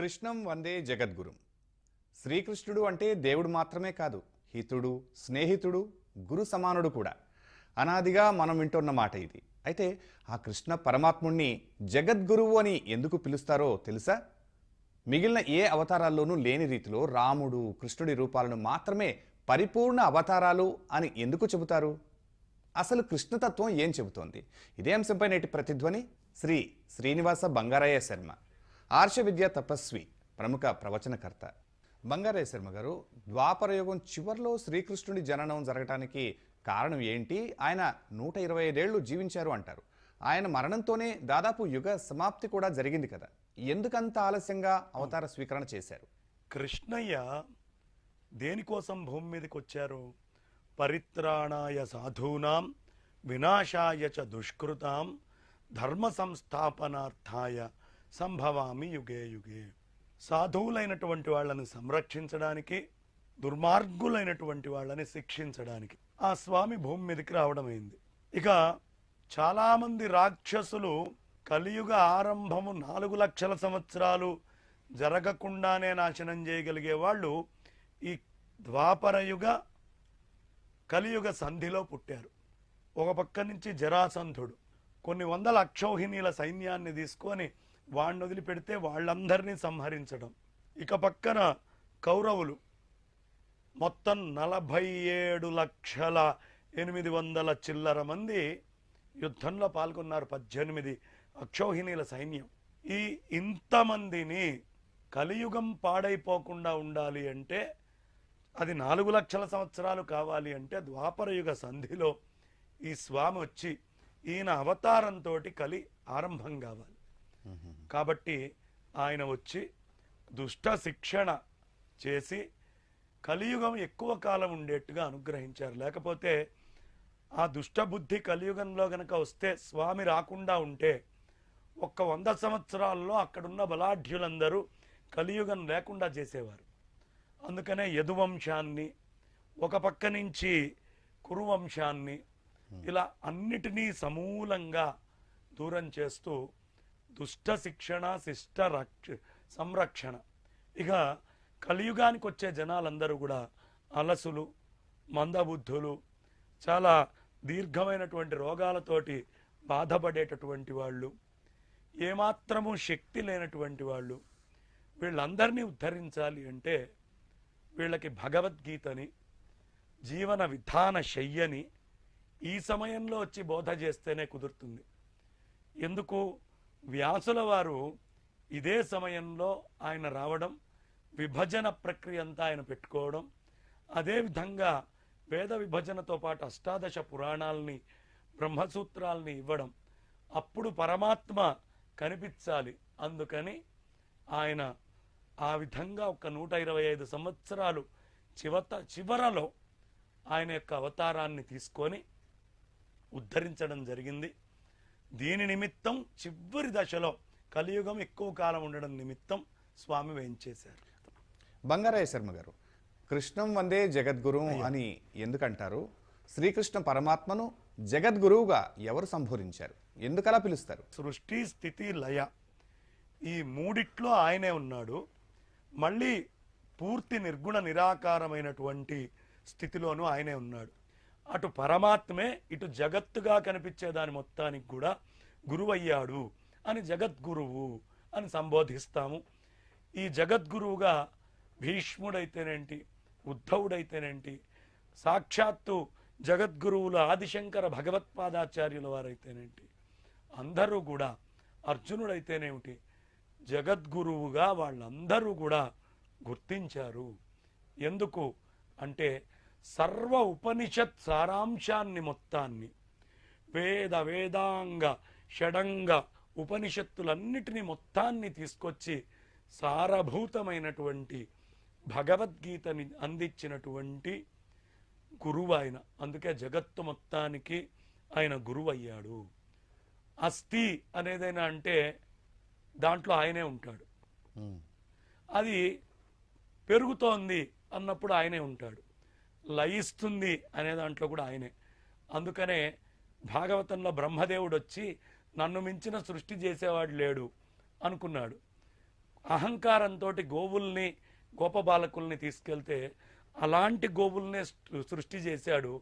కృష్ణం వందే జగద్గురు. శ్రీకృష్ణుడు అంటే దేవుడు మాత్రమే కాదు హితుడు స్నేహితుడు గురు సమానుడు కూడా. అనాదిగా మనం వింటున్న మాట ఇది. అయితే ఆ కృష్ణ పరమాత్ముణ్ణి జగద్గురువు అని ఎందుకు పిలుస్తారో తెలుసా? మిగిలిన ఏ అవతారాల్లోనూ లేని రీతిలో రాముడు కృష్ణుడి రూపాలను మాత్రమే పరిపూర్ణ అవతారాలు అని ఎందుకు చెబుతారు? అసలు కృష్ణతత్వం ఏం చెబుతోంది? ఇదే అంశంపై నేటి ప్రతిధ్వని శ్రీ శ్రీనివాస బంగారయ్య శర్మ. ఆర్షవిద్య తపస్వి ప్రముఖ ప్రవచనకర్త. బంగారయ్య శర్మ గారు ద్వాపరయుగం చివర్లో శ్రీకృష్ణుడి జననం జరగటానికి కారణం ఏంటి? ఆయన నూట ఇరవై ఐదేళ్ళు జీవించారు అంటారు. ఆయన మరణంతోనే దాదాపు యుగ సమాప్తి కూడా జరిగింది కదా. ఎందుకంత ఆలస్యంగా అవతార స్వీకరణ చేశారు? కృష్ణయ్య దేనికోసం భూమి మీదకి వచ్చారు పరిత్రాణాయ సాధూనాం వినాశాయ చ దుష్కృతాం ధర్మ సంస్థాపనార్థాయ సంభవామి యుగే యుగే. సాధువులైనటువంటి వాళ్ళని సంరక్షించడానికి దుర్మార్గులైనటువంటి వాళ్ళని శిక్షించడానికి ఆ స్వామి భూమి మీదకి రావడమైంది ఇక చాలామంది రాక్షసులు కలియుగ ఆరంభము నాలుగు లక్షల సంవత్సరాలు జరగకుండానే నాశనం చేయగలిగే వాళ్ళు ఈ ద్వాపరయుగ కలియుగ సంధిలో పుట్టారు. ఒక పక్క నుంచి జరాసంధుడు. కొన్ని వందల అక్షౌహిణీల సైన్యాన్ని తీసుకొని వాడిని వదిలిపెడితే వాళ్ళందరినీ సంహరించడం. ఇక పక్కన కౌరవులు మొత్తం నలభై ఏడు లక్షల ఎనిమిది వందల చిల్లర మంది యుద్ధంలో పాల్గొన్నారు. పద్దెనిమిది అక్షౌహిణీల సైన్యం. ఈ ఇంతమందిని కలియుగం పాడైపోకుండా ఉండాలి అంటే అది నాలుగు లక్షల సంవత్సరాలు కావాలి అంటే ద్వాపరయుగ సంధిలో ఈ స్వామి వచ్చి ఈయన అవతారంతో కలి ఆరంభం కావాలి. కాబట్టి ఆయన వచ్చి దుష్ట శిక్షణ చేసి కలియుగం ఎక్కువ కాలం ఉండేట్టుగా అనుగ్రహించారు. లేకపోతే ఆ దుష్టబుద్ధి కలియుగంలో గనక వస్తే స్వామి రాకుండా ఉంటే ఒక్క వంద సంవత్సరాల్లో అక్కడున్న బలాఢ్యులందరూ కలియుగం లేకుండా చేసేవారు. అందుకనే యదువంశాన్ని ఒక పక్క నుంచి కురువంశాన్ని ఇలా అన్నిటినీ సమూలంగా దూరం చేస్తూ దుష్ట శిక్షణ శిష్ట రక్ష సంరక్షణ. ఇక కలియుగానికి వచ్చే జనాలందరూ కూడా అలసులు మందబుద్ధులు చాలా దీర్ఘమైనటువంటి రోగాలతోటి బాధపడేటటువంటి వాళ్ళు ఏమాత్రము శక్తి లేనటువంటి వాళ్ళు వీళ్ళందరినీ ఉద్ధరించాలి అంటే వీళ్ళకి భగవద్గీతని జీవన విధాన శయ్యని ఈ సమయంలో వచ్చి బోధ చేస్తేనే కుదురుతుంది. ఎందుకు? వ్యాసుల వారు ఇదే సమయంలో ఆయన రావడం విభజన ప్రక్రియ అంతా ఆయన పెట్టుకోవడం అదేవిధంగా వేద విభజనతో పాటు అష్టాదశ పురాణాలని బ్రహ్మసూత్రాలని ఇవ్వడం. అప్పుడు పరమాత్మ కనిపించాలి. అందుకని ఆయన ఆ విధంగా ఒక నూట ఇరవై ఐదు సంవత్సరాలు చివత చివరలో ఆయన యొక్క అవతారాన్ని తీసుకొని ఉద్ధరించడం జరిగింది. దీని నిమిత్తం చివరి దశలో కలియుగం ఎక్కువ కాలం ఉండడం నిమిత్తం స్వామి వేయించేశారు బంగారయ్య శర్మ గారు కృష్ణం వందే జగద్గురు అని ఎందుకంటారు? శ్రీకృష్ణ పరమాత్మను జగద్గురువుగా ఎవరు సంబోధించారు? ఎందుకలా పిలుస్తారు? సృష్టి స్థితి లయ. ఈ మూడిట్లో ఆయనే ఉన్నాడు. మళ్ళీ పూర్తి నిర్గుణ నిరాకారమైనటువంటి స్థితిలోనూ ఆయనే ఉన్నాడు. అటు పరమాత్మే ఇటు జగత్తుగా కనిపించే దాని మొత్తానికి కూడా గురువయ్యాడు అని జగద్గురువు అని సంబోధిస్తాము. ఈ జగద్గురువుగా భీష్ముడైతేనేంటి ఉద్ధవుడైతేనేంటి సాక్షాత్తు జగద్గురువుల ఆదిశంకర భగవత్పాదాచార్యుల వారైతేనేంటి అందరూ కూడా అర్జునుడైతేనేమిటి జగద్గురువుగా వాళ్ళందరూ కూడా గుర్తించారు. ఎందుకు అంటే సర్వ ఉపనిషత్ సారాంశాన్ని మొత్తాన్ని. వేద వేదాంగ షడంగ ఉపనిషత్తులన్నిటినీ మొత్తాన్ని తీసుకొచ్చి సారభూతమైనటువంటి భగవద్గీతని అందించినటువంటి గురువు ఆయన. అందుకే జగత్తు మొత్తానికి ఆయన గురువు అయ్యాడు అస్థి అనేదైనా అంటే దాంట్లో ఆయనే ఉంటాడు. అది పెరుగుతోంది అన్నప్పుడు ఆయనే ఉంటాడు. లయిస్తుంది అనే దాంట్లో కూడా ఆయనే. అందుకనే భాగవతంలో బ్రహ్మదేవుడు వచ్చి నన్ను మించిన సృష్టి చేసేవాడు లేడు అనుకున్నాడు. అహంకారంతో గోవుల్ని గోపబాలకుల్ని తీసుకెళ్తే అలాంటి గోవుల్నే సృష్టి చేశాడు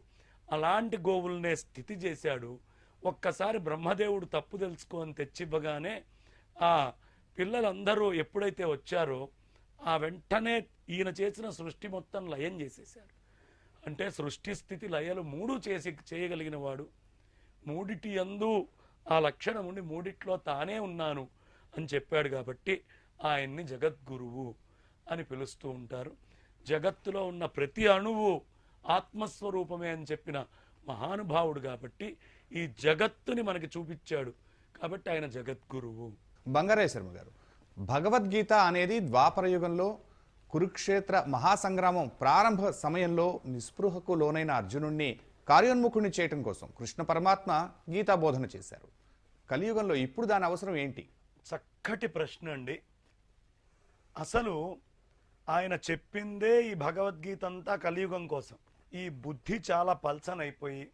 అలాంటి గోవుల్నే స్థితి చేశాడు ఒక్కసారి బ్రహ్మదేవుడు తప్పు తెలుసుకొని తెచ్చివ్వగానే ఆ పిల్లలందరూ ఎప్పుడైతే వచ్చారో ఆ వెంటనే ఈయన చేసిన సృష్టి మొత్తం లయం చేసేశాడు అంటే సృష్టి స్థితి లయలు మూడు చేసి చేయగలిగిన వాడు. మూడిటి యందు ఆ లక్షణం ఉండి మూడిట్లో తానే ఉన్నాను అని చెప్పాడు కాబట్టి ఆయన్ని జగద్గురువు అని పిలుస్తూ ఉంటారు. జగత్తులో ఉన్న ప్రతి అణువు ఆత్మస్వరూపమే అని చెప్పిన మహానుభావుడు కాబట్టి ఈ జగత్తుని మనకి చూపించాడు కాబట్టి ఆయన జగద్గురువు. బంగారయ్య శర్మ గారు భగవద్గీత అనేది ద్వాపర యుగంలో కురుక్షేత్ర మహాసంగ్రామం ప్రారంభ సమయంలో నిస్పృహకు లోనైన అర్జునుణ్ణి కార్యోన్ముఖుణ్ణి చేయటం కోసం కృష్ణ పరమాత్మ గీతా బోధన చేశారు. కలియుగంలో ఇప్పుడు దాని అవసరం ఏంటి? చక్కటి ప్రశ్న అండి. అసలు ఆయన చెప్పిందే ఈ భగవద్గీత అంతా కలియుగం కోసం. ఈ బుద్ధి చాలా పల్చనైపోయి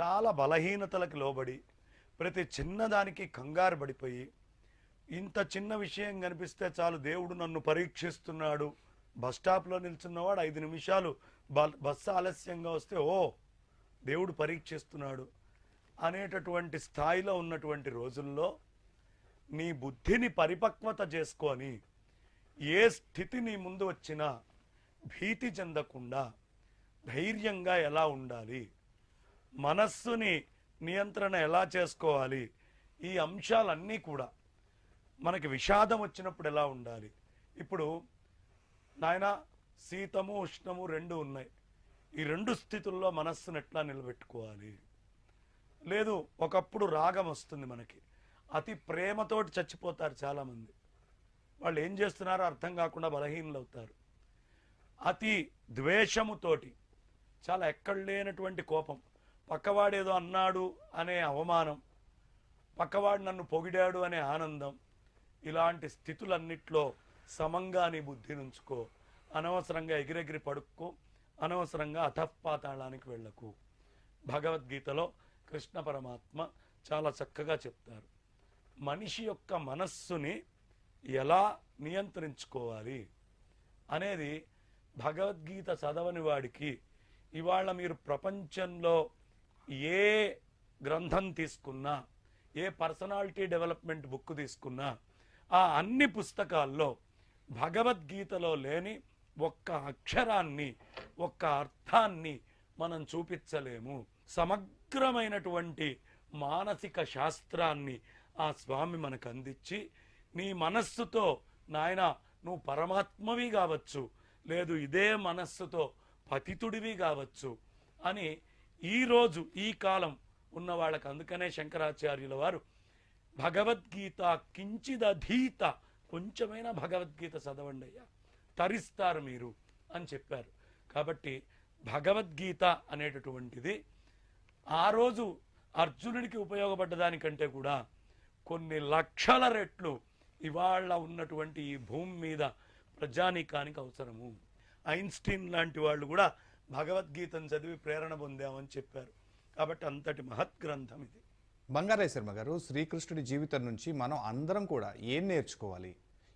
చాలా బలహీనతలకు లోబడి ప్రతి చిన్నదానికి కంగారు పడిపోయి ఇంత చిన్న విషయం కనిపిస్తే చాలు దేవుడు నన్ను పరీక్షిస్తున్నాడు. బస్ స్టాప్లో నిల్చున్నవాడు ఐదు నిమిషాలు బస్సు ఆలస్యంగా వస్తే ఓ దేవుడు పరీక్షిస్తున్నాడు. అనేటటువంటి స్థాయిలో ఉన్నటువంటి రోజుల్లో నీ బుద్ధిని పరిపక్వత చేసుకొని ఏ స్థితి నీ ముందు వచ్చినా భీతి చెందకుండా ధైర్యంగా ఎలా ఉండాలి? మనస్సుని నియంత్రణ ఎలా చేసుకోవాలి? ఈ అంశాలన్నీ కూడా మనకి విషాదం వచ్చినప్పుడు ఎలా ఉండాలి? ఇప్పుడు నాయన శీతము ఉష్ణము రెండు ఉన్నాయి. ఈ రెండు స్థితుల్లో మనస్సును ఎట్లా నిలబెట్టుకోవాలి? లేదు ఒకప్పుడు రాగం వస్తుంది మనకి. అతి ప్రేమతోటి చచ్చిపోతారు చాలామంది. వాళ్ళు ఏం చేస్తున్నారో అర్థం కాకుండా బలహీనలు అవుతారు అతి ద్వేషముతోటి చాలా ఎక్కడ లేనటువంటి కోపం. పక్కవాడేదో అన్నాడు అనే అవమానం. పక్కవాడు నన్ను పొగిడాడు అనే ఆనందం. ఇలాంటి స్థితులన్నిట్లో సమంగా నీ బుద్ధి నుంచుకో అనవసరంగా ఎగిరెగిరి పడుక్కో. అనవసరంగా అధపాతాళానికి వెళ్ళకు. భగవద్గీతలో కృష్ణ పరమాత్మ చాలా చక్కగా చెప్తారు. మనిషి యొక్క మనస్సుని ఎలా నియంత్రించుకోవాలి అనేది భగవద్గీత చదవని వాడికి ఇవాళ మీరు ప్రపంచంలో ఏ గ్రంథం తీసుకున్నా ఏ పర్సనాలిటీ డెవలప్మెంట్ బుక్ తీసుకున్నా ఆ అన్ని పుస్తకాల్లో భగవద్గీతలో లేని ఒక్క అక్షరాన్ని ఒక్క అర్థాన్ని మనం చూపించలేము. సమగ్రమైనటువంటి మానసిక శాస్త్రాన్ని ఆ స్వామి మనకు అందించి నీ మనస్సుతో నాయన నువ్వు పరమాత్మవి కావచ్చు లేదు ఇదే మనస్సుతో పతితుడివి కావచ్చు అని ఈరోజు ఈ కాలం ఉన్న వాళ్ళకు అందుకనే శంకరాచార్యుల వారు భగవద్గీత కించిదధీత కొంచెమైనా భగవద్గీత చదవండి అయ్యా. తరిస్తారు మీరు అని చెప్పారు. కాబట్టి భగవద్గీత అనేటటువంటిది ఆ రోజు అర్జునుడికి ఉపయోగపడ్డ దానికంటే కూడా కొన్ని లక్షల రెట్లు ఇవాళ ఉన్నటువంటి ఈ భూమి మీద ప్రజానీకానికి అవసరము. ఐన్స్టీన్ లాంటి వాళ్ళు కూడా భగవద్గీతను చదివి ప్రేరణ పొందామని చెప్పారు. కాబట్టి అంతటి మహత్ గ్రంథం ఇది. బంగారాయ శర్మ గారు శ్రీకృష్ణుడి జీవితం నుంచి మనం అందరం కూడా ఏం నేర్చుకోవాలి?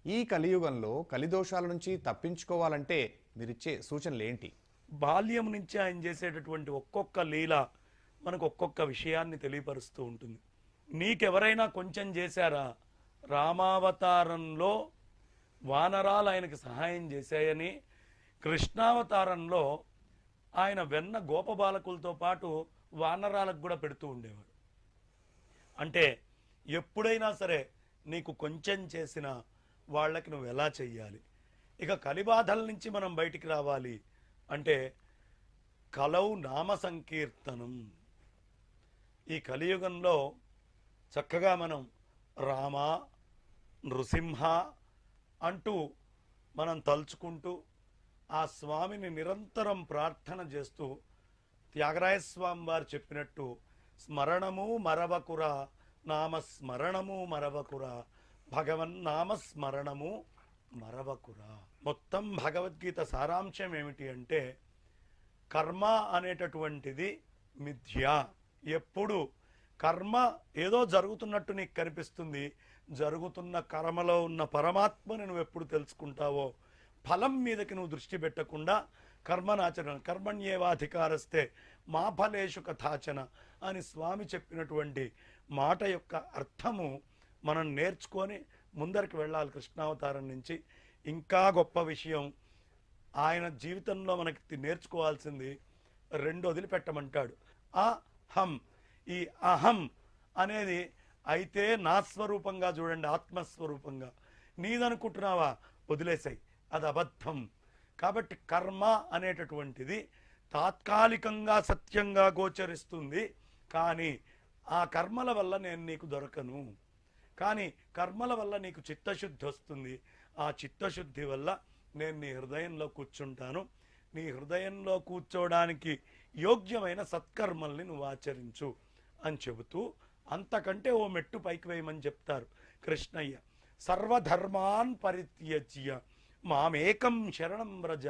ఈ కలియుగంలో కలిదోషాల నుంచి తప్పించుకోవాలంటే మీరిచ్చే సూచనలు ఏంటి బాల్యం నుంచి ఆయన చేసేటటువంటి ఒక్కొక్క లీల మనకు ఒక్కొక్క విషయాన్ని తెలియపరుస్తూ ఉంటుంది. నీకెవరైనా కొంచెం చేశారా? రామావతారంలో వానరాలు ఆయనకి సహాయం చేశాయని కృష్ణావతారంలో ఆయన వెన్న గోపబాలకులతో పాటు వానరాలకు కూడా పెడుతూ ఉండేవాడు. అంటే ఎప్పుడైనా సరే నీకు కొంచెం చేసిన వాళ్ళకి నువ్వు ఎలా చెయ్యాలి? ఇక కలిబాధల నుంచి మనం బయటికి రావాలి అంటే కలవు నామ సంకీర్తనం. ఈ కలియుగంలో చక్కగా మనం రామ నృసింహ అంటూ మనం తలుచుకుంటూ ఆ స్వామిని నిరంతరం ప్రార్థన చేస్తూ త్యాగరాయ స్వామి వారు చెప్పినట్టు స్మరణము మరవకురా నామ స్మరణము మరవకురా భగవన్ నామస్మరణము మరవకురా. మొత్తం భగవద్గీత సారాంశం ఏమిటి అంటే కర్మ అనేటటువంటిది మిథ్య. ఎప్పుడు కర్మ ఏదో జరుగుతున్నట్టు నీకు కనిపిస్తుంది జరుగుతున్న కర్మలో ఉన్న పరమాత్మని నువ్వు ఎప్పుడు తెలుసుకుంటావో ఫలం మీదకి నువ్వు దృష్టి పెట్టకుండా కర్మనాచరణ కర్మణ్యేవాధికారస్తే మా ఫలేషు కథాచన అని స్వామి చెప్పినటువంటి మాట యొక్క అర్థము మనం నేర్చుకొని ముందరికి వెళ్ళాలి కృష్ణావతారం నుంచి. ఇంకా గొప్ప విషయం ఆయన జీవితంలో మనకి నేర్చుకోవాల్సింది రెండు వదిలిపెట్టమంటాడు. అహం. ఈ అహం అనేది అయితే నా స్వరూపంగా చూడండి ఆత్మస్వరూపంగా. నీదనుకుంటున్నావా? వదిలేసాయి. అది అబద్ధం. కాబట్టి కర్మ అనేటటువంటిది తాత్కాలికంగా సత్యంగా గోచరిస్తుంది. కానీ ఆ కర్మల వల్ల నేను నీకు దొరకను. కానీ కర్మల వల్ల నీకు చిత్తశుద్ధి వస్తుంది. ఆ చిత్తశుద్ధి వల్ల నేను నీ హృదయంలో కూర్చుంటాను. నీ హృదయంలో కూర్చోవడానికి యోగ్యమైన సత్కర్మల్ని నువ్వు ఆచరించు అని చెబుతూ అంతకంటే ఓ మెట్టు పైకి వేయమని చెప్తారు కృష్ణయ్య. సర్వధర్మాన్ పరిత్యజ్య మామేకం శరణం వ్రజ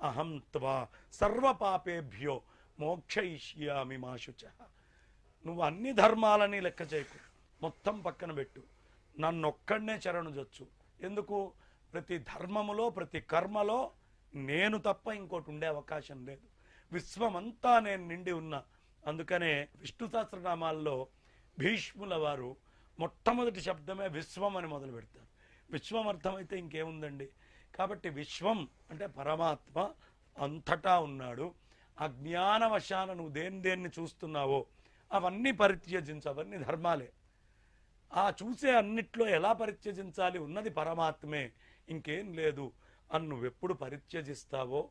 అహం త్వా సర్వపాపేభ్యో మోక్షయిష్యామి మాశుచ. నువ్వు అన్ని ధర్మాలని లెక్క చేయకు. మొత్తం పక్కన పెట్టు. నన్నొక్కడనే చరణుజొచ్చు ఎందుకు? ప్రతి ధర్మములో ప్రతి కర్మలో నేను తప్ప ఇంకోటి ఉండే అవకాశం లేదు. విశ్వమంతా నేను నిండి ఉన్నా. అందుకనే విష్ణు సహస్రనామాల్లో భీష్ముల వారు మొట్టమొదటి శబ్దమే విశ్వం అని మొదలు పెడతారు. విశ్వం అర్థమైతే ఇంకేముందండి? కాబట్టి విశ్వం అంటే పరమాత్మ అంతటా ఉన్నాడు. అజ్ఞానవశాన నువ్వు దేని దేన్ని చూస్తున్నావో అవన్నీ పరిత్యజించు అవన్నీ ధర్మాలే. ఆ చూసే అన్నిట్లో ఎలా పరిత్యజించాలి? ఉన్నది పరమాత్మే. ఇంకేం లేదు. అని నువ్వెప్పుడు పరిత్యజిస్తావో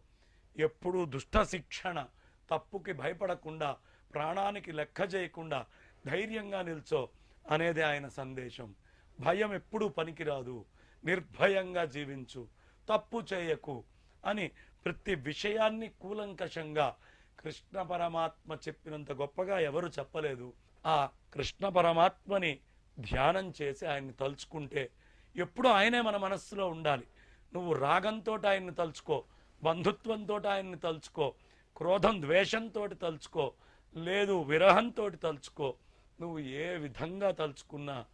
ఎప్పుడు దుష్ట శిక్షణ తప్పుకి భయపడకుండా ప్రాణానికి లెక్క చేయకుండా ధైర్యంగా నిల్చో అనేది ఆయన సందేశం. భయం ఎప్పుడూ పనికిరాదు. నిర్భయంగా జీవించు. తప్పు చేయకు అని ప్రతి విషయాన్ని కూలంకషంగా కృష్ణ పరమాత్మ చెప్పినంత గొప్పగా ఎవరు చెప్పలేదు. ఆ కృష్ణ పరమాత్మని ధ్యానం చేసి ఆయన్ని తలుచుకుంటే ఎప్పుడు ఆయనే మన మనస్సులో ఉండాలి. నువ్వు రాగంతో ఆయన్ని తలుచుకో బంధుత్వంతో ఆయన్ని తలుచుకో క్రోధం ద్వేషంతో తలుచుకో లేదు విరహంతో తలుచుకో నువ్వు ఏ విధంగా తలుచుకున్నా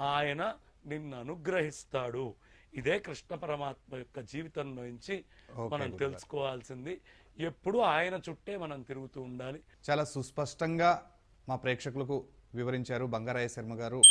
ఆయన నిన్ను అనుగ్రహిస్తాడు. ఇదే కృష్ణ పరమాత్మ యొక్క జీవితంలో నుంచి మనం. తెలుసుకోవాల్సింది. ఎప్పుడు ఆయన చుట్టే మనం తిరుగుతూ ఉండాలి. చాలా సుస్పష్టంగా మా ప్రేక్షకులకు వివరించారు బంగారాయ శర్మ గారు.